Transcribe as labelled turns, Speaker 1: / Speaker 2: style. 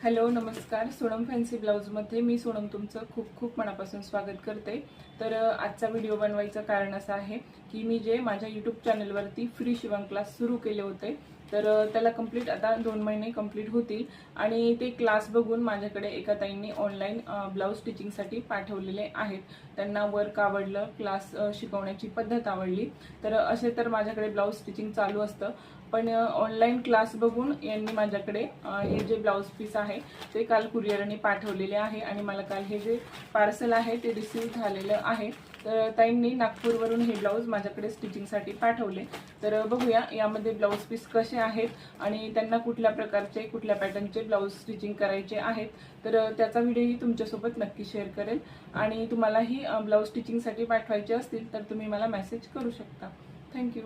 Speaker 1: Hello नमस्कार. Sonam fancy ब्लाऊजमध्ये मी सोनम तुमचं खूप खूप मनापासून स्वागत करते. तर आजचा व्हिडिओ बनवायचं कारण असं आहे की मी जे माझ्या यूट्यूब चॅनलवरती फ्री शिवण क्लास सुरू केले होते तर त्याला कंप्लीट आता दोन महिने कंप्लीट होतील. आणि ते क्लास बघून माझ्याकडे एका ताईंनी ऑनलाईन ब्लाऊज स्टिचिंगसाठी पाठवलेले आहेत. त्यांना वर्क आवडलं क्लास शिकवण्याची पद्धत आवडली. तर असे तर माझ्याकडे ब्लाऊज स्टिचिंग चालू असतं. पण ऑनलाईन क्लास बघून यांनी माझ्याकडे हे जे ब्लाऊज पीस आहे ते काल कुरिअरने पाठवलेले आहे. आणि मला काल हे जे पार्सल आहे ते रिसीव्ह झालेलं आहे. तर ताईंनी नागपूरवरून हे ब्लाऊज माझ्याकडे स्टिचिंगसाठी पाठवले. तर बघूया यामध्ये ब्लाऊज पीस कसे आहेत आणि त्यांना कुठल्या प्रकारचे कुठल्या पॅटर्नचे ब्लाऊज स्टिचिंग करायचे आहेत. तर त्याचा व्हिडिओही तुमच्यासोबत नक्की शेअर करेल. आणि तुम्हालाही ब्लाऊज स्टिचिंगसाठी पाठवायचे असतील तर तुम्ही मला मेसेज करू शकता. थँक्यू.